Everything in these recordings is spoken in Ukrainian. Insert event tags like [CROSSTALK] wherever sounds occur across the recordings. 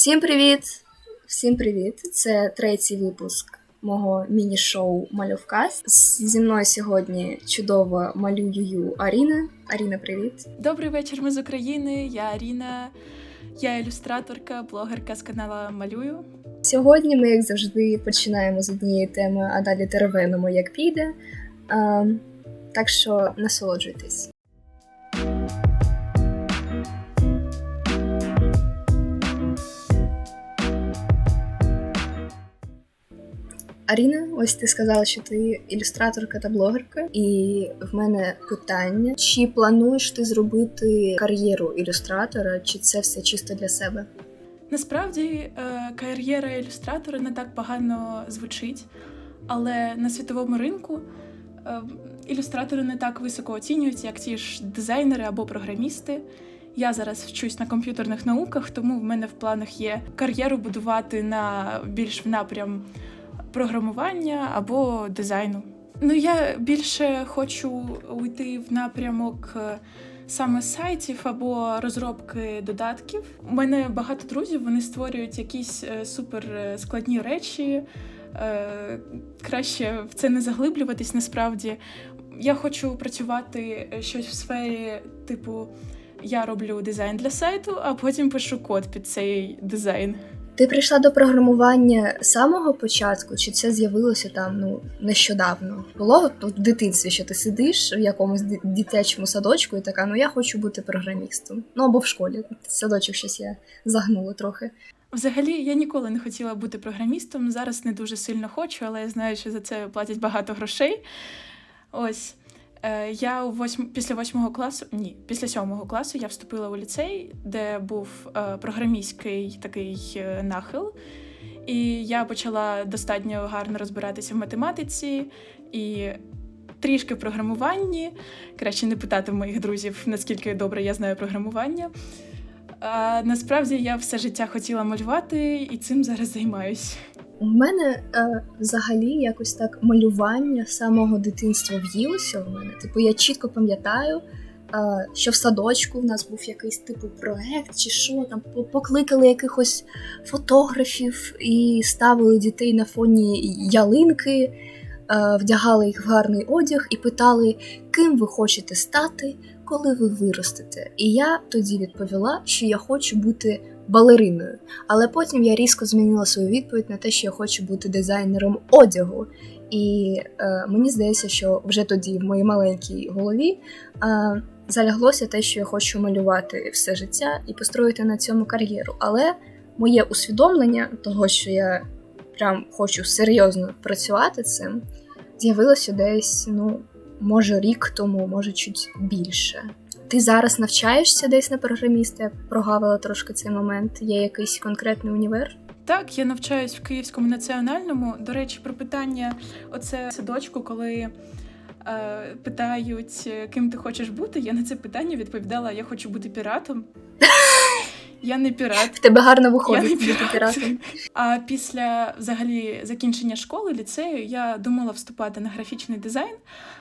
Всім привіт! Всім привіт! Це третій випуск мого міні-шоу Мальовкаст. Зі мною сьогодні чудова малюю Аріна. Аріна, привіт! Добрий вечір, ми з України. Я Аріна, я ілюстраторка, блогерка з каналу Малюю. Сьогодні ми, як завжди, починаємо з однієї теми, а далі теревенимо, як піде. А, так що насолоджуйтесь. Аріна, ось ти сказала, що ти ілюстраторка та блогерка, і в мене питання: чи плануєш ти зробити кар'єру ілюстратора, чи це все чисто для себе? Насправді е, кар'єра ілюстратора не так погано звучить, але на світовому ринку е, ілюстратори не так високо оцінюються, як ті ж дизайнери або програмісти. Я зараз вчусь на комп'ютерних науках, тому в мене в планах є кар'єру будувати на більш в напрям програмування або дизайну. Ну я більше хочу уйти в напрямок е, саме сайтів або розробки додатків. У мене багато друзів, вони створюють якісь е, супер е, складні речі. Краще в це не заглиблюватись насправді. Я хочу працювати щось в сфері, типу, я роблю дизайн для сайту, а потім пишу код під цей дизайн. Ти прийшла до програмування з самого початку, чи це з'явилося там ну нещодавно? Було тут в дитинстві, що ти сидиш в якомусь дитячому садочку і така, ну я хочу бути програмістом. Ну або в школі. Садочок щось я загнула трохи. Взагалі, я ніколи не хотіла бути програмістом. Зараз не дуже сильно хочу, але я знаю, що за це платять багато грошей. Ось. Е, Я у восьм... після восьмого класу, ні, після сьомого класу я вступила у ліцей, де був е, програмістський такий е, нахил. І я почала достатньо гарно розбиратися в математиці і трішки в програмуванні. Краще не питати моїх друзів, наскільки добре я знаю програмування. А насправді я все життя хотіла малювати і цим зараз займаюсь. У мене е, взагалі якось так малювання самого дитинства в'їлося в мене. Типу, я чітко пам'ятаю, е, що в садочку в нас був якийсь типу проект, чи що там покликали якихось фотографів і ставили дітей на фоні ялинки, е, вдягали їх в гарний одяг і питали, ким ви хочете стати, коли ви виростете. І я тоді відповіла, що я хочу бути балериною. Але потім я різко змінила свою відповідь на те, що я хочу бути дизайнером одягу. І е, мені здається, що вже тоді в моїй маленькій голові е, заляглося те, що я хочу малювати все життя і построїти на цьому кар'єру. Але моє усвідомлення того, що я прям хочу серйозно працювати цим, з'явилося десь, ну, може, рік тому, може, чуть більше. Ти зараз навчаєшся десь на програміста? Я прогавила трошки цей момент. Є якийсь конкретний універ? Так, я навчаюсь в Київському національному. До речі, про питання оце садочку, коли е, питають, е, ким ти хочеш бути. Я на це питання відповідала: я хочу бути піратом. [LAUGHS] Я не пірат. В тебе гарно Я виходить бути піратом. А після взагалі закінчення школи, ліцею, я думала вступати на графічний дизайн,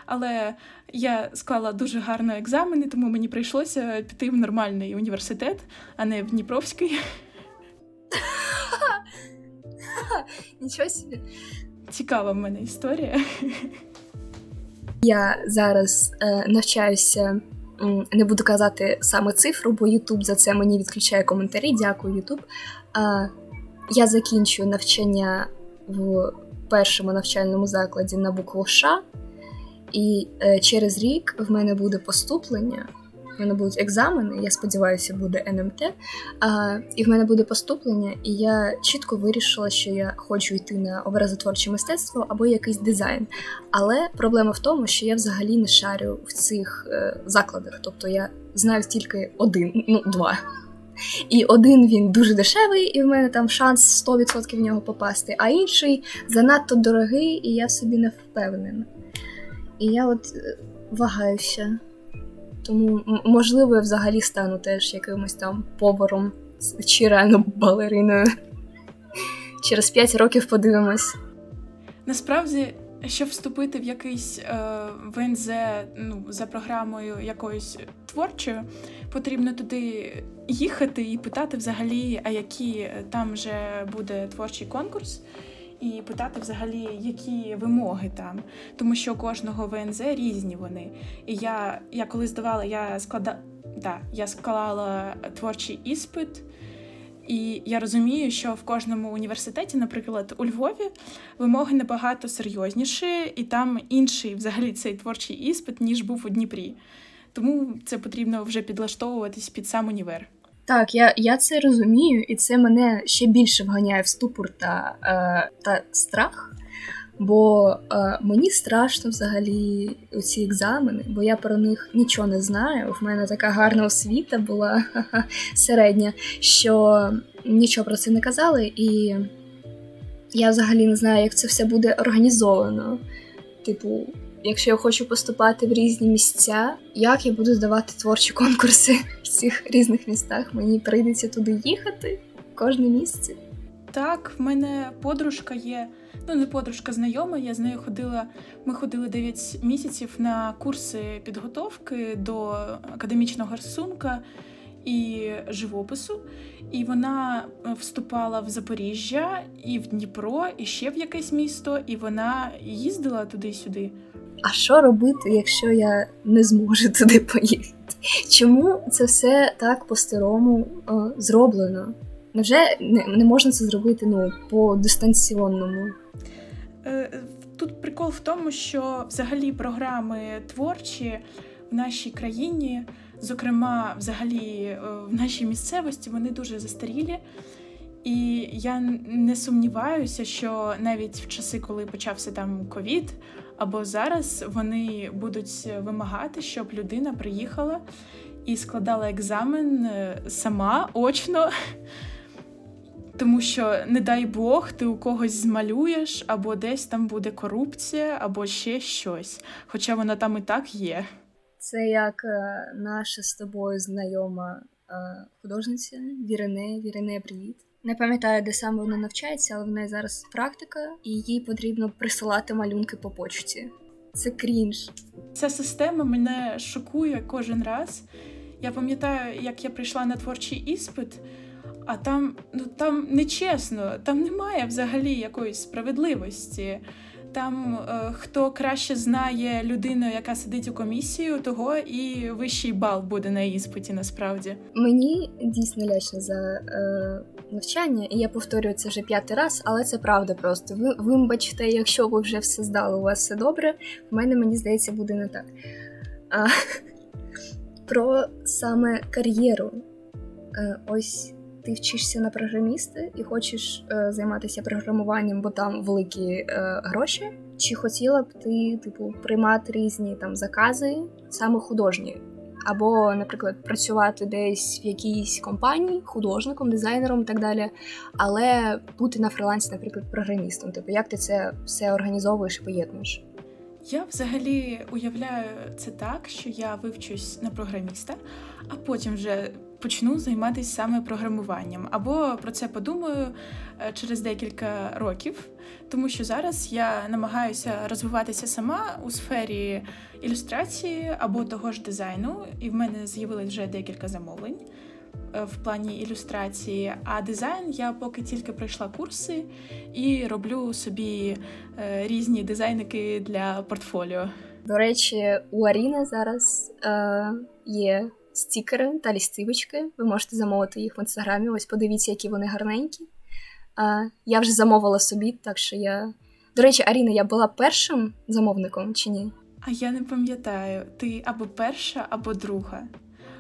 але я склала дуже гарно екзамени, тому мені прийшлося піти в нормальний університет, а не в Дніпровський. [LAUGHS] Нічого собі. Цікава в мене історія. Я зараз е, навчаюся. Не буду казати саме цифру, бо Ютуб за це мені відключає коментарі. Дякую, Ютуб. Я закінчую навчання в першому навчальному закладі на букву Ш, і е, через рік в мене буде поступлення. В мене будуть екзамени, я сподіваюся, буде НМТ. А, і в мене буде поступлення, і я чітко вирішила, що я хочу йти на образотворче мистецтво або якийсь дизайн. Але проблема в тому, що я взагалі не шарю в цих е, закладах. Тобто я знаю тільки один, ну два. І один він дуже дешевий, і в мене там шанс 100% в нього попасти, а інший занадто дорогий, і я собі не впевнена. І я от е, вагаюся. Тому, можливо, я взагалі стану теж якимось там поваром чи реально балериною. Через 5 років подивимось. Насправді, щоб вступити в якийсь е, ВНЗ ну, за програмою якоюсь творчою, потрібно туди їхати і питати взагалі, а які там вже буде творчий конкурс. І питати взагалі, які вимоги там, тому що кожного ВНЗ різні вони. І я я коли здавала, я склада... да, я склала творчий іспит, і я розумію, що в кожному університеті, наприклад, у Львові, вимоги набагато серйозніші, і там інший взагалі цей творчий іспит, ніж був у Дніпрі. Тому це потрібно вже підлаштовуватись під сам універ. Так, я я це розумію, і це мене ще більше вганяє в ступор та е, та страх. Бо е, мені страшно взагалі ці екзамени, бо я про них нічого не знаю. В мене така гарна освіта була середня, що нічого про це не казали, і я взагалі не знаю, як це все буде організовано. Типу, якщо я хочу поступати в різні місця, як я буду здавати творчі конкурси цих різних містах? Мені прийдеться туди їхати кожне місце. Так, в мене подружка є. Ну, не подружка знайома, я з нею ходила. Ми ходили 9 місяців на курси підготовки до академічного рисунка і живопису. І вона вступала в Запоріжжя, і в Дніпро, і ще в якесь місто, і вона їздила туди-сюди. А що робити, якщо я не зможу туди поїхати? Чому це все так по-старому зроблено? Невже не, не можна це зробити ну, по дистанційному? Е, тут прикол в тому, що взагалі програми творчі в нашій країні, зокрема, взагалі е, в нашій місцевості, вони дуже застарілі. І я не сумніваюся, що навіть в часи, коли почався там ковід, або зараз вони будуть вимагати, щоб людина приїхала і складала екзамен е, сама очно. Тому що, не дай Бог, ти у когось змалюєш, або десь там буде корупція, або ще щось. Хоча вона там і так є. Це як е, наша з тобою знайома е, художниця Вірене, Вірене, привіт. Не пам'ятаю, де саме вона навчається, але в неї зараз практика, і їй потрібно присилати малюнки по почті. Це крінж. Ця система мене шокує кожен раз. Я пам'ятаю, як я прийшла на творчий іспит а там ну там нечесно, там немає взагалі якоїсь справедливості. Там е, хто краще знає людину, яка сидить у комісію, того і вищий бал буде на іспиті. Насправді мені дійсно лячно за е, навчання, і я повторюю це вже п'ятий раз, але це правда просто. Ви вибачте, якщо ви вже все здали, у вас все добре. В мене мені здається, буде не так. А, [LAUGHS] Про саме кар'єру. Е, ось ти вчишся на програміста і хочеш е, займатися програмуванням, бо там великі е, гроші. Чи хотіла б ти, типу, приймати різні там закази, саме художні? Або, наприклад, працювати десь в якійсь компанії, художником, дизайнером і так далі, але бути на фрилансі, наприклад, програмістом. Типу, як ти це все організовуєш і поєднуєш? Я взагалі уявляю це так, що я вивчусь на програміста, а потім вже почну займатися саме програмуванням, або про це подумаю е, через декілька років, тому що зараз я намагаюся розвиватися сама у сфері ілюстрації або того ж дизайну, і в мене з'явилось вже декілька замовлень. Е, в плані ілюстрації, а дизайн я поки тільки пройшла курси і роблю собі е, різні дизайники для портфоліо. До речі, у Аріни зараз е, є стікери та лістивочки. Ви можете замовити їх в інстаграмі. Ось подивіться, які вони гарненькі. А, Я вже замовила собі, так що я. До речі, Аріна, я була першим замовником чи ні? А я не пам'ятаю, ти або перша, або друга.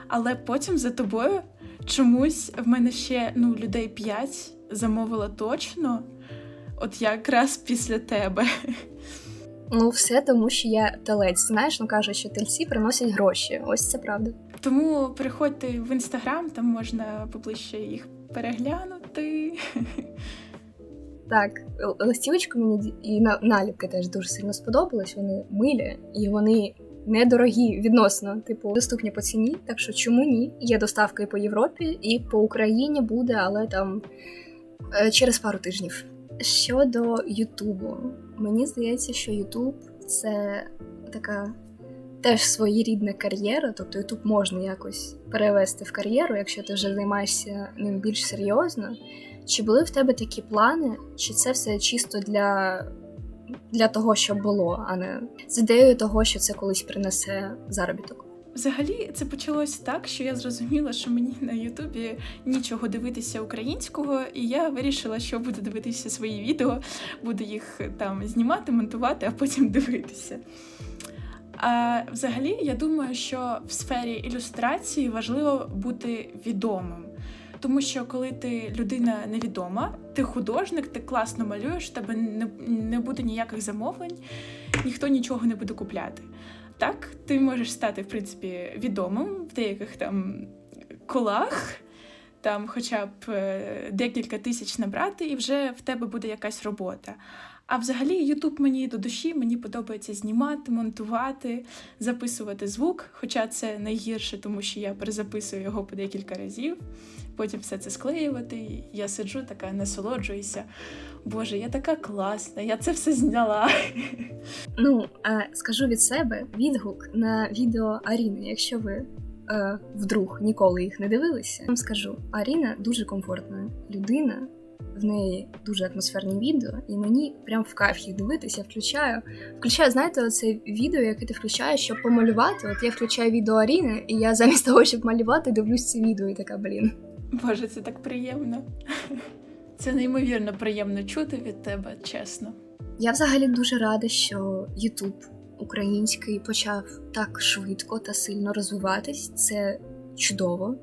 Але потім за тобою чомусь в мене ще ну, людей п'ять замовила точно, от якраз після тебе. Ну, все тому, що я телець. Знаєш, ну кажуть, що тельці приносять гроші. Ось це правда. Тому приходьте в інстаграм, там можна поближче їх переглянути. Так, листівочку мені і наліпки теж дуже сильно сподобались. Вони милі і вони недорогі відносно, типу, доступні по ціні. Так що чому ні? Є доставка і по Європі, і по Україні буде, але там е, через пару тижнів. Щодо Ютубу, мені здається, що Ютуб це така теж своєрідна кар'єра, тобто Ютуб можна якось перевести в кар'єру, якщо ти вже займаєшся ним більш серйозно. Чи були в тебе такі плани, чи це все чисто для для того, щоб було, а не з ідеєю того, що це колись принесе заробіток? Взагалі, це почалось так, що я зрозуміла, що мені на Ютубі нічого дивитися українського, і я вирішила, що буду дивитися свої відео, буду їх там знімати, монтувати, а потім дивитися. А взагалі, я думаю, що в сфері ілюстрації важливо бути відомим. Тому що коли ти людина невідома, ти художник, ти класно малюєш, тебе не, не буде ніяких замовлень, ніхто нічого не буде купляти. Так, ти можеш стати, в принципі, відомим в деяких там колах, там хоча б е, декілька тисяч набрати, і вже в тебе буде якась робота. А взагалі, Ютуб мені до душі, мені подобається знімати, монтувати, записувати звук, хоча це найгірше, тому що я перезаписую його по декілька разів, потім все це склеювати. Я сиджу, така насолоджуюся. Боже, я така класна, я це все зняла. [LAUGHS] Ну, скажу від себе відгук на відео Аріни, якщо ви. Е, вдруг ніколи їх не дивилися, вам скажу, Аріна дуже комфортна людина, в неї дуже атмосферні відео, і мені прям в кайф їх дивитися. Включаю. Включаю, знаєте, оце відео, яке ти включаєш, щоб помалювати. От я включаю відео Аріни, і я замість того, щоб малювати, дивлюсь це відео і така, блін. Боже, це так приємно. Це неймовірно приємно чути від тебе, чесно. Я взагалі дуже рада, що Ютуб український почав так швидко та сильно розвиватись. Це чудово.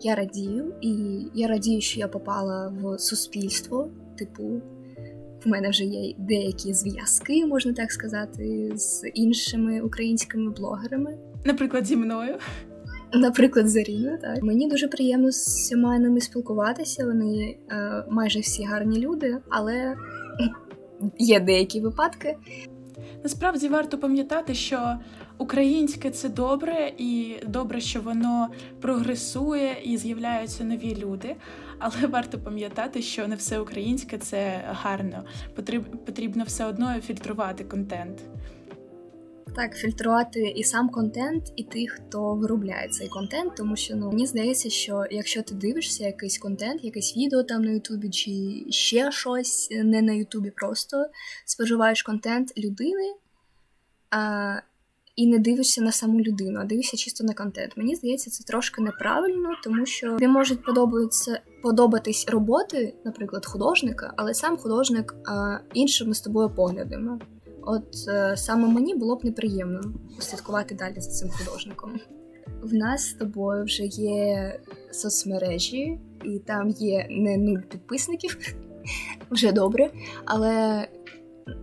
Я радію, і я радію, що я попала в суспільство. Типу, в мене вже є деякі зв'язки, можна так сказати, з іншими українськими блогерами. Наприклад, зі мною. Наприклад, Заріна, так мені дуже приємно з всіма ними спілкуватися. Вони е, майже всі гарні люди, але є деякі випадки. Насправді варто пам'ятати, що українське це добре, і добре, що воно прогресує і з'являються нові люди. Але [LAUGHS] варто пам'ятати, що не все українське це гарно. Потрібно все одно фільтрувати контент. Так, фільтрувати і сам контент, і тих, хто виробляє цей контент, тому що ну мені здається, що якщо ти дивишся якийсь контент, якесь відео там на Ютубі, чи ще щось не на Ютубі, просто споживаєш контент людини, а, і не дивишся на саму людину, а дивишся чисто на контент. Мені здається, це трошки неправильно, тому що не можуть подобатися подобатись роботи, наприклад, художника, але сам художник а, іншими з тобою поглядами. От е, саме мені було б неприємно слідкувати далі за цим художником. В нас з тобою вже є соцмережі, і там є не нуль підписників, [LAUGHS] вже добре. Але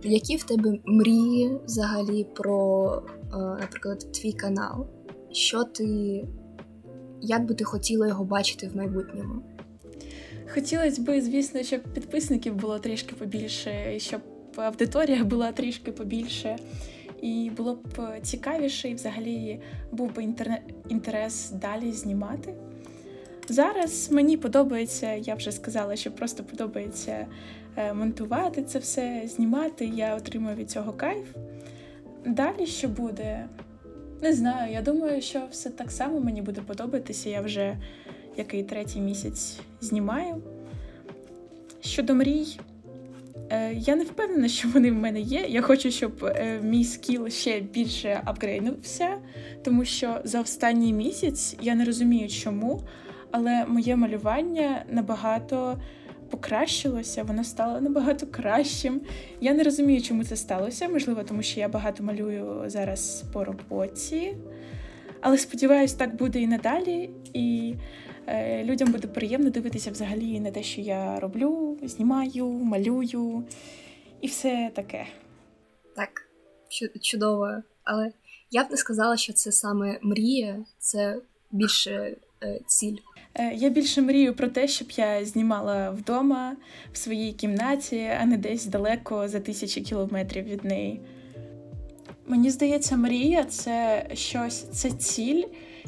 які в тебе мрії взагалі про, е, наприклад, твій канал? Що ти, як би ти хотіла його бачити в майбутньому? Хотілося б, звісно, щоб підписників було трішки побільше, щоб аудиторія була трішки побільше, і було б цікавіше, і взагалі був би інтерне... інтерес далі знімати. Зараз мені подобається, я вже сказала, що просто подобається е, монтувати це все, знімати. Я отримую від цього кайф. Далі що буде? Не знаю. Я думаю, що все так само мені буде подобатися. Я вже який третій місяць знімаю. Щодо мрій, Е, я не впевнена, що вони в мене є. Я хочу, щоб е, мій скіл ще більше апгрейднувся, тому що за останній місяць я не розумію, чому, але моє малювання набагато покращилося, воно стало набагато кращим. Я не розумію, чому це сталося. Можливо, тому що я багато малюю зараз по роботі. Але сподіваюся, так буде і надалі. І Е, людям буде приємно дивитися взагалі на те, що я роблю, знімаю, малюю і все таке. Так, чудово. Але я б не сказала, що це саме мрія, це більше е, ціль. Е, я більше мрію про те, щоб я знімала вдома в своїй кімнаті, а не десь далеко за тисячі кілометрів від неї. Мені здається, мрія це щось, це ціль,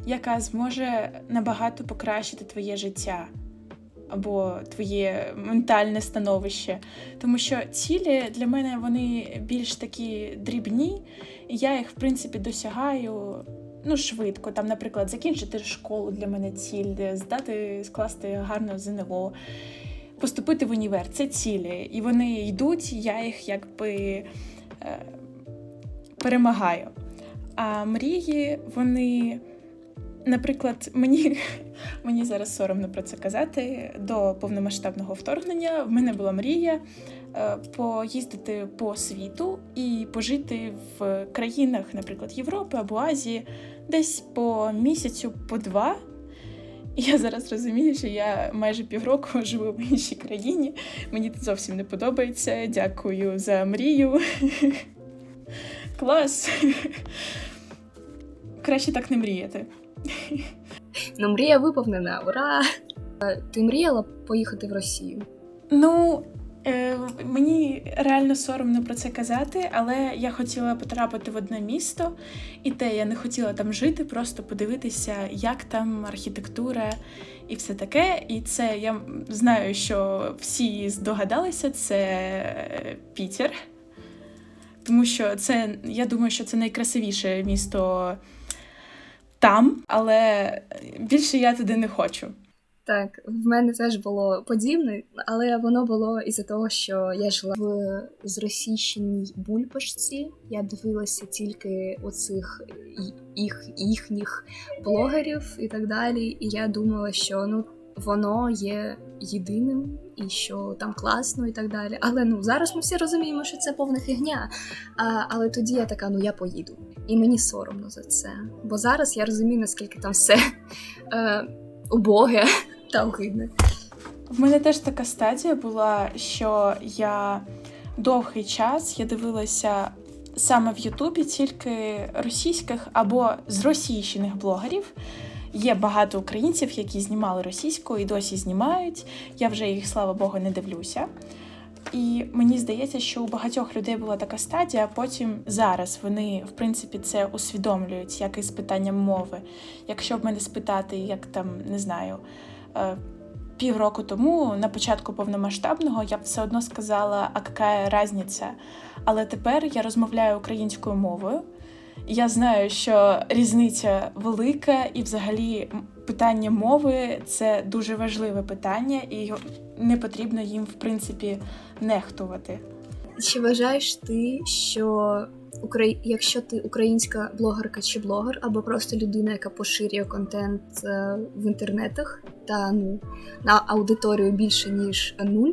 яка зможе набагато покращити твоє життя. або твоє ментальне становище. Тому що цілі для мене вони більш такі дрібні, і я їх, в принципі, досягаю ну, швидко. Там, наприклад, закінчити школу для мене ціль, здати, скласти гарно ЗНО. Поступити в універ це цілі, і вони йдуть, я їх якби е, перемагаю. А мрії, вони, наприклад, мені [LAUGHS] мені зараз соромно про це казати. До повномасштабного вторгнення в мене була мрія е, поїздити по світу і пожити в країнах, наприклад, Європи або Азії, десь по місяцю, по два. Я зараз розумію, що я майже півроку [LAUGHS] живу в іншій країні. Мені тут зовсім не подобається. Дякую за мрію. [LAUGHS] Клас. [LAUGHS] Краще так не мріяти. Ну, мрія виповнена, ура! Е, Ти мріяла поїхати в Росію? Ну, е, мені реально соромно про це казати, але я хотіла потрапити в одне місто, і те я не хотіла там жити, просто подивитися, як там архітектура і все таке. І це я знаю, що всі здогадалися, це е, Пітер. Тому що це, я думаю, що це найкрасивіше місто там, але більше я туди не хочу. Так, в мене теж було подібне, але воно було із-за того, що я жила в зросійщеній бульбашці. Я дивилася тільки оцих їх їхніх блогерів і так далі. І я думала, що ну воно є єдиним і що там класно, і так далі. Але ну зараз ми всі розуміємо, що це повна фігня. А, Але тоді я така, ну я поїду. І мені соромно за це. Бо зараз я розумію, наскільки там все е, убоге та огидне. В мене теж така стадія була, що я довгий час я дивилася саме в Ютубі тільки російських або зросійщених блогерів. Є багато українців, які знімали російською і досі знімають. Я вже їх, слава Богу, не дивлюся. І мені здається, що у багатьох людей була така стадія, а потім зараз вони, в принципі, це усвідомлюють, як і з питанням мови. Якщо б мене спитати, як там не знаю, півроку тому, на початку повномасштабного, я б все одно сказала, а яка різниця? Але тепер я розмовляю українською мовою. Я знаю, що різниця велика, і взагалі питання мови це дуже важливе питання, і не потрібно їм, в принципі, нехтувати. Чи вважаєш ти, що. Якщо ти українська блогерка чи блогер, або просто людина, яка поширює контент е, в інтернетах та ну на аудиторію більше ніж нуль,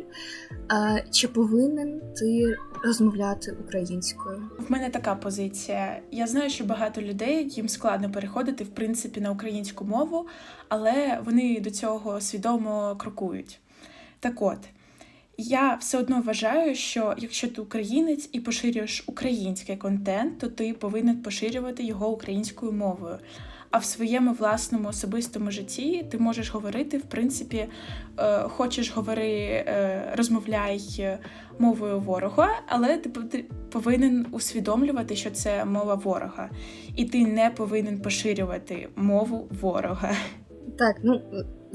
е, чи повинен ти розмовляти українською? В мене така позиція. Я знаю, що багато людей їм складно переходити в принципі на українську мову, але вони до цього свідомо крокують. Так от. Я все одно вважаю, що якщо ти українець і поширюєш український контент, то ти повинен поширювати його українською мовою. А в своєму власному особистому житті ти можеш говорити, в принципі, е, хочеш говори, е, розмовляй мовою ворога, але ти повинен усвідомлювати, що це мова ворога, і ти не повинен поширювати мову ворога. Так, ну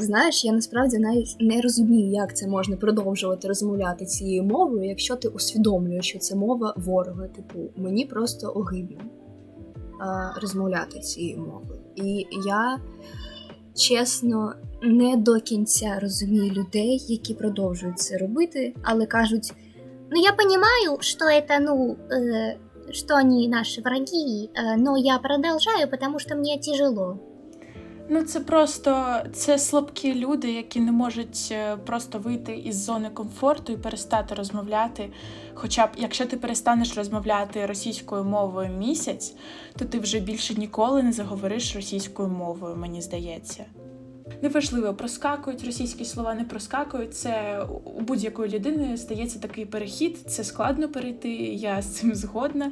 знаєш, я насправді навіть не розумію, як це можна продовжувати розмовляти цією мовою, якщо ти усвідомлюєш, що це мова ворога. Типу, мені просто огидно розмовляти цією мовою. І я чесно не до кінця розумію людей, які продовжують це робити, але кажуть: ну я розумію, що це, ну. Э, что они наши враги, э, но я продолжаю, потому что мне тяжело. Ну, це просто це слабкі люди, які не можуть е, просто вийти із зони комфорту і перестати розмовляти. Хоча б якщо ти перестанеш розмовляти російською мовою місяць, то ти вже більше ніколи не заговориш російською мовою, мені здається. Неважливо, проскакують російські слова, не проскакують. Це у будь-якої людини стається такий перехід. Це складно перейти. Я з цим згодна.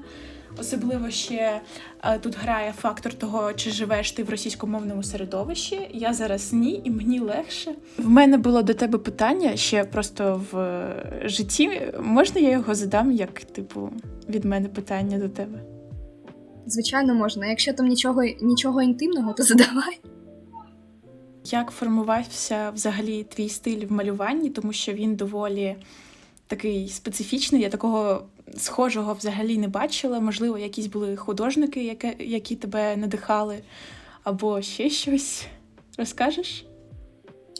Особливо ще е, тут грає фактор того, чи живеш ти в російськомовному середовищі. Я зараз ні, і мені легше. В мене було до тебе питання ще просто в житті. Можна я його задам, як типу від мене питання до тебе? Звичайно, можна. Якщо там нічого нічого інтимного, то задавай. як формувався взагалі твій стиль в малюванні, тому що він доволі такий специфічний. Я такого схожого взагалі не бачила. Можливо, якісь були художники, які, які тебе надихали, або ще щось. Розкажеш?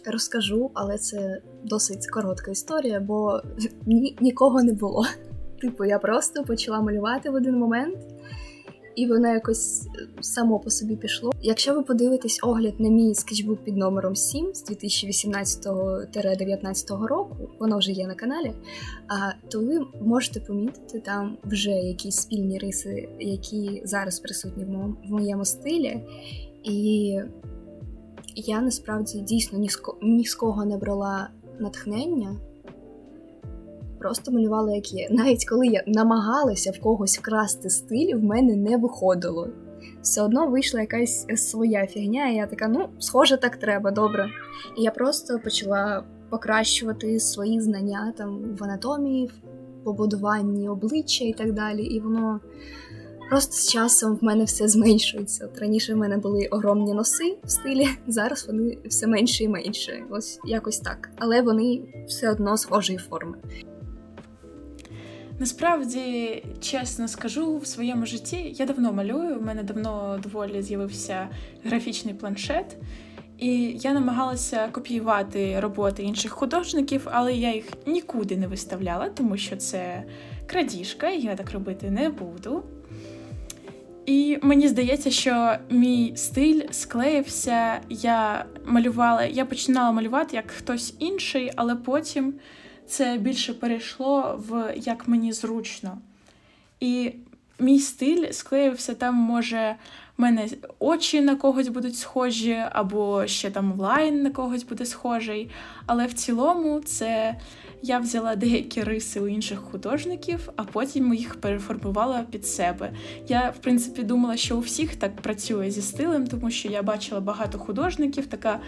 Розкажу, але це досить коротка історія, бо ні, нікого не було. Типу, я просто почала малювати в один момент, і воно якось само по собі пішло. Якщо ви подивитесь огляд на мій скетчбук під номером 7 з 2018-19 року, воно вже є на каналі. То ви можете помітити там вже якісь спільні риси, які зараз присутні моєму, в моєму стилі. І я насправді дійсно ні з кого не брала натхнення. Просто малювала як є. Навіть коли я намагалася в когось вкрасти стиль, в мене не виходило. Все одно вийшла якась своя фігня, і я така, ну, схоже, так треба, добре. І я просто почала покращувати свої знання там в анатомії, в побудуванні обличчя і так далі. І воно просто з часом в мене все зменшується. От раніше в мене були огромні носи в стилі, [LAUGHS] зараз вони все менше і менше. Ось якось так. Але вони все одно схожої форми. Насправді, чесно скажу, в своєму житті я давно малюю. У мене давно доволі з'явився графічний планшет, і я намагалася копіювати роботи інших художників, але я їх нікуди не виставляла, тому що це крадіжка, і я так робити не буду. І мені здається, що мій стиль склеївся. Я малювала, я починала малювати як хтось інший, але потім це більше перейшло в як мені зручно. І мій стиль склеївся там, може, в мене очі на когось будуть схожі, або ще там лайн на когось буде схожий. Але в цілому це я взяла деякі риси у інших художників, а потім їх переформувала під себе. Я, в принципі, думала, що у всіх так працює зі стилем, тому що я бачила багато художників, така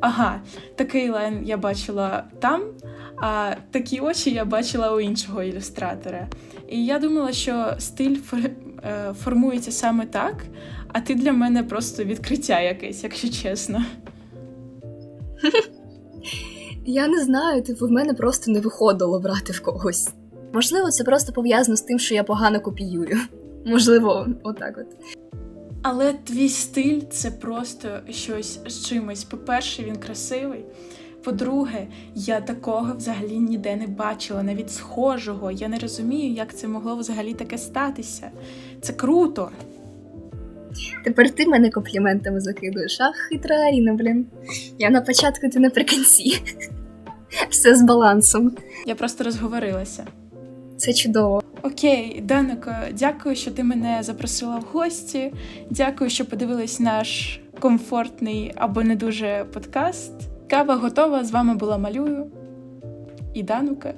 ага, такий лайн я бачила там, а такі очі я бачила у іншого ілюстратора. І я думала, що стиль фор- е, формується саме так, а ти для мене просто відкриття якесь, якщо чесно. Я не знаю, типу, в мене просто не виходило брати в когось. Можливо, це просто пов'язано з тим, що я погано копіюю. Можливо, отак от. Але твій стиль це просто щось з чимось. По-перше, він красивий. По-друге, я такого взагалі ніде не бачила, навіть схожого. Я не розумію, як це могло взагалі таке статися. Це круто. Тепер ти мене компліментами закидуєш. Ах, хитра Аріна, блін. Я на початку, ти наприкінці. Все з балансом. Я просто розговорилася. Це чудово. Окей, Данико, дякую, що ти мене запросила в гості. Дякую, що подивились наш комфортний або не дуже подкаст. Кава готова. З вами була Малюю і Данука.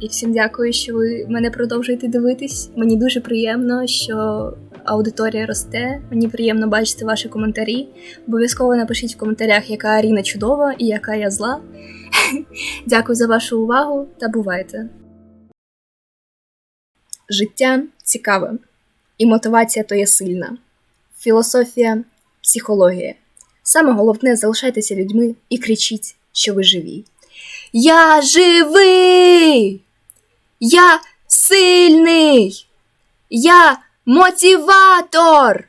І всім дякую, що ви мене продовжуєте дивитись. Мені дуже приємно, що аудиторія росте. Мені приємно бачити ваші коментарі. Обов'язково напишіть в коментарях, яка Аріна чудова і яка я зла. [LAUGHS] Дякую за вашу увагу та бувайте. Життя цікаве, і мотивація то є сильна. Філософія, психологія. Саме головне залишайтеся людьми і кричіть, що ви живі. Я живий! Я сильний! Я мотиватор!